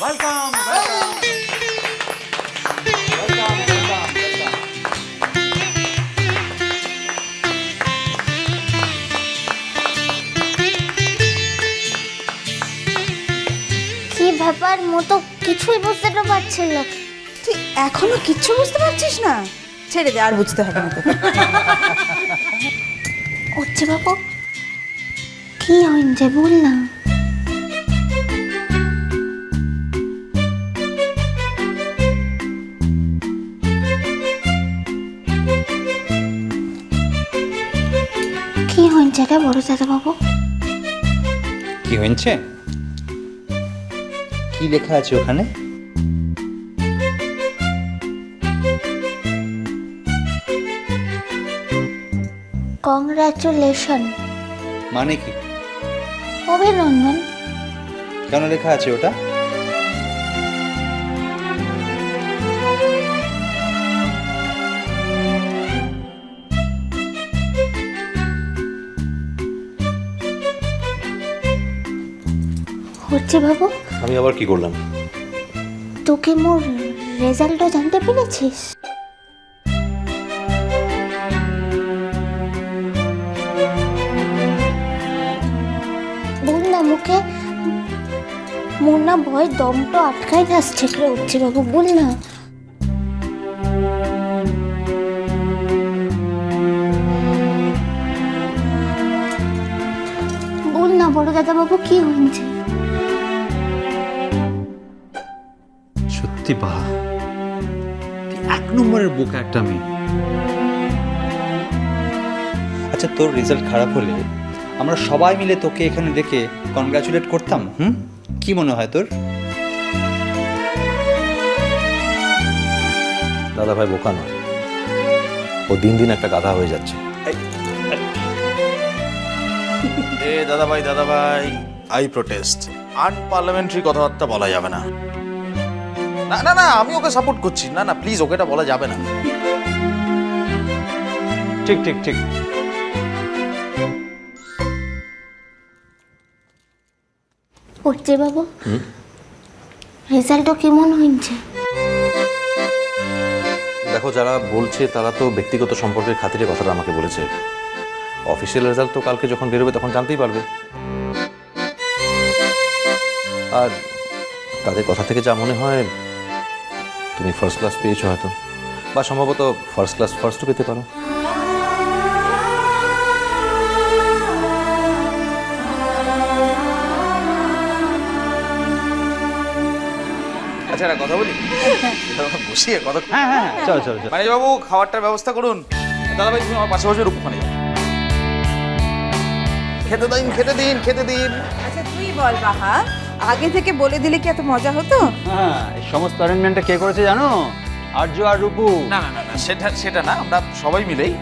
Welcome কি ব্যাপার মতো কিছুই বুঝতে তো পারছিল না। তুই এখনও কিচ্ছু বুঝতে পারছিস না? ছেড়ে দে আর বুঝতে হবে না তোকে। হচ্ছে বাবু কি হয়েছে বল না কি হয়েছে রে বড় দাদা বাবু? কি হয়েছে? কি লেখা আছে ওখানে? কংগ্রাচুলেশন মানে কি? অভিনন্দন। কেন লেখা আছে ওটা? হচ্ছে বাবু? আমি আবার কি করলাম? তোকে মোর রেজাল্টও জানতে পেরেছিস? বল না মুখে মোর না ভয় দমটা আটকাই আসছে রে উঠছে বাবু বল না বল না বড় দাদা বাবু কি হয়েছে? সত্যি বা তুই এক নম্বরের বোকা একটা মেয়ে। আচ্ছা তোর রেজাল্ট খারাপ হলে আমরা সবাই মিলে তোকে এখানে ডেকে কনগ্রাচুলেট করতাম হুম? কি মনে হয় তোর? দাদা ভাই বোকা নয়। ও দিন দিন একটা গাধা হয়ে যাচ্ছে। এ দাদা ভাই দাদা ভাই আই প্রোটেস্ট আনপার্লামেন্টারি কথাবার্তা বলা যাবে না। না না না আমি ওকে সাপোর্ট করছি। না না প্লিজ ওকে এটা বলা যাবে না। ঠিক ঠিক ঠিক। উঠছে বাবু রেজাল্টও কেমন হয়েছে? দেখো যারা বলছে তারা তো ব্যক্তিগত সম্পর্কের খাতিরে কথাটা আমাকে বলেছে। অফিসিয়াল রেজাল্ট তো কালকে যখন বেরোবে তখন জানতেই পারবে। আর তাদের কথা থেকে যা মনে হয় তুমি ফার্স্ট ক্লাস পেয়েছ হয়তো। বা সম্ভবত ফার্স্ট ক্লাস ফার্স্টও পেতে পারো। আচ্ছা একটা কথা বলি? বসিয়ে কথা হ্যাঁ হ্যাঁ হ্যাঁ, চলো চলো চলো। মানে বাবু খাবারটার ব্যবস্থা করুন। দাদা ভাই তুমি আমার পাশে বসে রূপমানে যাও খেতে দিন খেতে দিন খেতে দিন। আচ্ছা তুই বল বাহা। আগে থেকে বলে দিলে কি এত মজা হতো? হ্যাঁ এই সমস্ত অ্যারেঞ্জমেন্টটা কে করেছে জানো? আর্য আর রূপু। না না না না সেটা সেটা না আমরা সবাই মিলেই